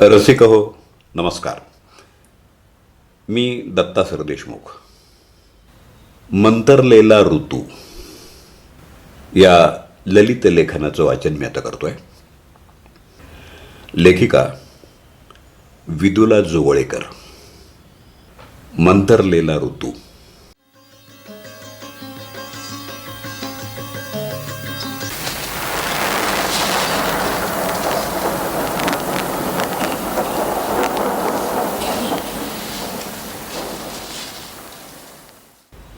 रसिक हो नमस्कार. मी दत्ता सरदेशमुख मंतरलेला ऋतू. या ललित लेखनाचं वाचन मी आता करतोय. लेखिका विदुला जोवळेकर मंतरलेला ऋतू.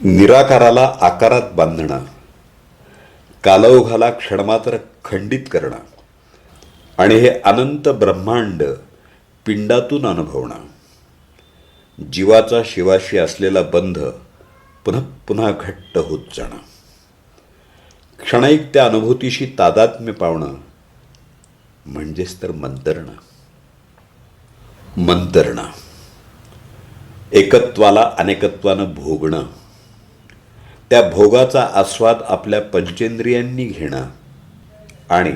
निराकाराला आकारात बांधणं कालौघाला क्षणमात्र खंडित करणं आणि हे अनंत ब्रह्मांड पिंडातून अनुभवणं. जीवाचा शिवाशी असलेला बंध पुन्हा पुन्हा घट्ट होत जाणं. क्षणिक त्या अनुभूतीशी तादात्म्य पावणं म्हणजेच तर मंतरणं. मंतरणं. एकत्वाला अनेकत्वानं भोगणं. त्या भोगाचा आस्वाद आपल्या पंचेंद्रियांनी घेणं आणि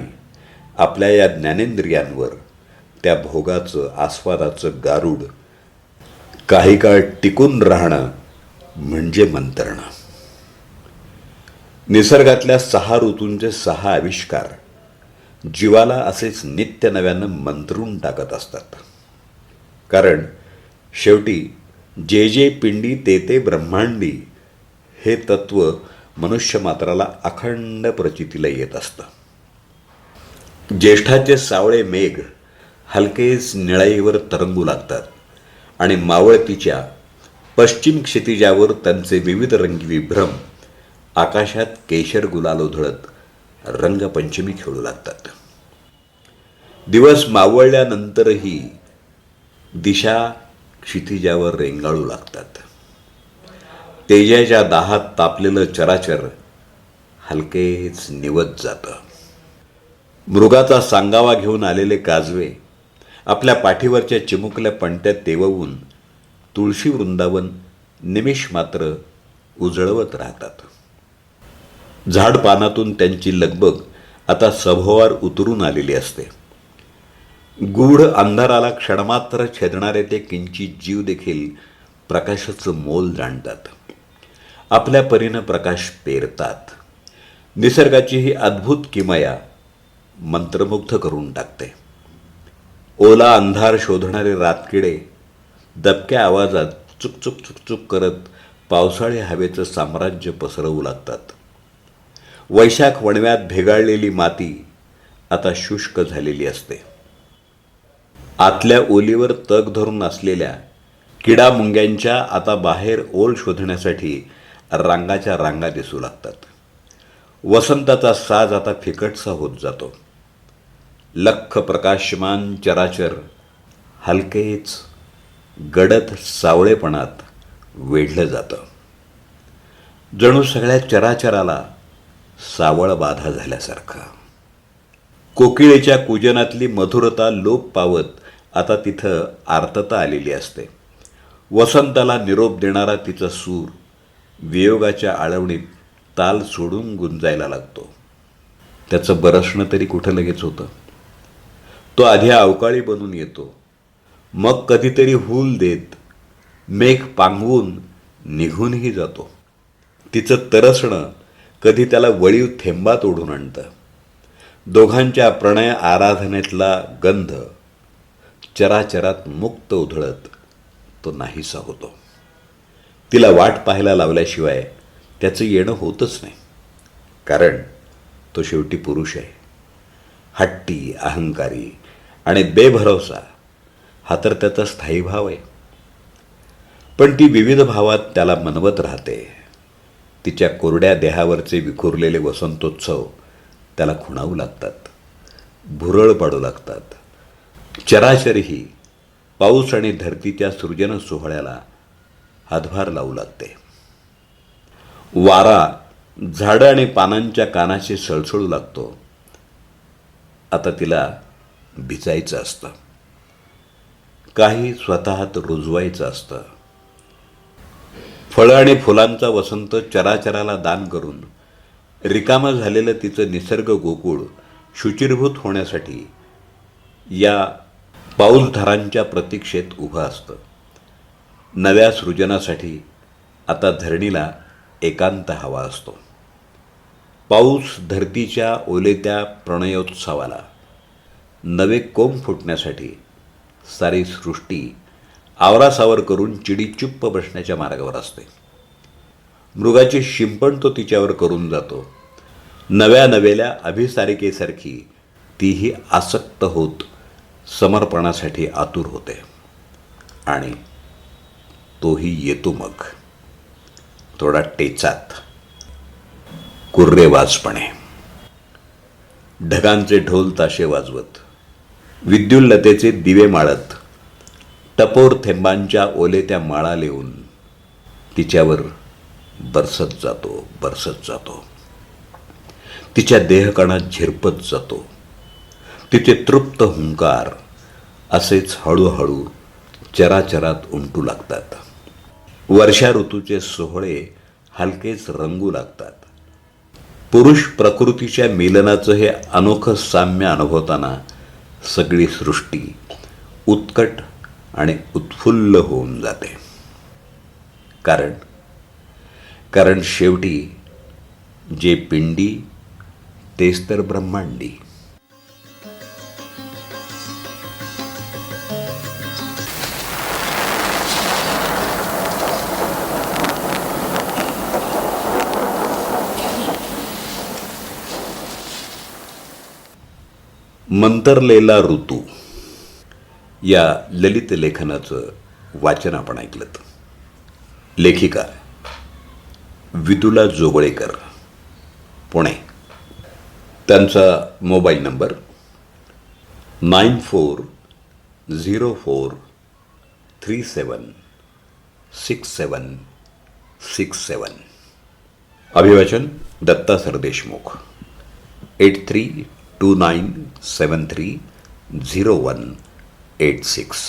आपल्या या ज्ञानेंद्रियांवर त्या भोगाचं आस्वादाचं गारूड काही काळ टिकून राहणं म्हणजे मंतरणं. निसर्गातल्या सहा ऋतूंचे सहा आविष्कार जीवाला असेच नित्य नव्यानं मंत्रून टाकत असतात. कारण शेवटी जे जे पिंडी ते ते ब्रह्मांडी हे तत्व मनुष्य मात्राला अखंड प्रचितीला येत असतं. ज्येष्ठाचे सावळे मेघ हलकेच निळाईवर तरंगू लागतात आणि मावळतीच्या पश्चिम क्षितिजावर त्यांचे विविध रंगी विभ्रम आकाशात केशर गुलाल उधळत रंगपंचमी खेळू लागतात. दिवस मावळल्यानंतरही दिशा क्षितिजावर रेंगाळू लागतात. तेजाच्या दाहात तापलेलं चराचर हलकेच निवत जातं. मृगाचा सांगावा घेऊन आलेले काजवे आपल्या पाठीवरच्या चिमुकल्या पणत्या तेववून तुळशी वृंदावन निमिष मात्र उजळवत राहतात. झाड पानातून त्यांची लगबग आता सभोवार उतरून आलेली असते. गूढ अंधाराला क्षणमात्र छेदणारे ते किंचित जीव देखील प्रकाशाचं मोल जाणतात. आपल्या परीनं प्रकाश पेरतात. निसर्गाची ही अद्भुत किमया मंत्रमुग्ध करून टाकते. ओला अंधार शोधणारे रातकिडे दबक्या आवाजात चुकचुक चुकचुक करत पावसाळी हवेचं साम्राज्य पसरवू लागतात. वैशाख वणव्यात भेगाळलेली माती आता शुष्क झालेली असते. आतल्या ओलीवर तग धरून असलेल्या किडामुंग्यांच्या आता बाहेर ओल शोधण्यासाठी रांगाच्या रांगा दिसू लागतात. वसंताचा साज आता फिकटसा होत जातो. लख प्रकाशमान चराचर हलकेच गडद सावळेपणात वेढलं जातं. जणू सगळ्या चराचराला सावळ बाधा झाल्यासारखा. कोकिळेच्या कुजनातली मधुरता लोप पावत आता तिथं आर्तता आलेली असते. वसंताला निरोप देणारा तिचा सूर वियोगाच्या आळवणीत ताल सोडून गुंजायला लागतो. त्याचं बरसणं तरी कुठं लगेच होतं? तो आधी अवकाळी बनून येतो. मग कधीतरी हूल देत मेघ पांगवून निघूनही जातो. तिचं तरसणं कधी त्याला वळीव थेंबात ओढून आणतं. दोघांच्या प्रणय आराधनेतला गंध चराचरात मुक्त उधळत तो नाहीसा होतो. तिला वाट पाहायला लावल्याशिवाय त्याचं येणं होतच नाही. कारण तो शेवटी पुरुष आहे. हट्टी अहंकारी आणि बेभरवसा हा तर त्याचा स्थायी भाव आहे. पण ती विविध भावात त्याला मनवत राहते. तिच्या कोरड्या देहावरचे विखुरलेले वसंतोत्सव त्याला खुणावू लागतात. भुरळ पाडू लागतात. चराचरही पाऊस आणि धरतीच्या सृजन सोहळ्याला हातभार लावू लागते. वारा झाडं आणि पानांच्या कानाशी सळसळू लागतो. आता तिला भिजायचं असतं. काही स्वतःत रुजवायचं असतं. फळं आणि फुलांचा वसंत चराचराला दान करून रिकामं झालेलं तिचं निसर्ग गोकुळ शुचिरभूत होण्यासाठी या पाऊसधारांच्या प्रतीक्षेत उभं असतं. नव्या सृजनासाठी आता धरणीला एकांत हवा असतो. पाऊस धरतीच्या ओलेत्या प्रणयोत्सवाला नवे कोंब फुटण्यासाठी सारी सृष्टी आवरासावर करून चिडीचुप्प बसण्याच्या मार्गावर असते. मृगाची शिंपण तो तिच्यावर करून जातो. नव्या नवेल्या अभिसारिकेसारखी तीही आसक्त होत समर्पणासाठी आतुर होते. आणि तोही येतो मग. थोडा टेचात. कुर्रेवाजपणे. ढगांचे ढोल ताशे वाजवत. विद्युल्लतेचे दिवे माळत. टपोर थेंबांच्या ओलेत्या माळा लिहून तिच्यावर बरसत जातो बरसत जातो. तिच्या देहकणात झिरपत जातो. तिचे तृप्त हुंकार असेच हळूहळू चराचरात उमटू लागतात. वर्षा ऋतूचे सोहळे हलकेच रंगू लागतात. पुरुष प्रकृतीच्या मिलनाचं हे अनोखं साम्य अनुभवताना सगळी सृष्टी उत्कट आणि उत्फुल्ल होऊन जाते. कारण कारण शेवटी जे पिंडी तेच तर ब्रह्मांडी. मंतरलेला ऋतू. या ललित लेखनाचं वाचन आपण ऐकलं लेखिका विदुला जोगळेकर पुणे. त्यांचा mobile number nine four zero four three seven six seven six seven. अभिवाचन Datta Sardeshmukh. Eight three two nine seven three zero one eight six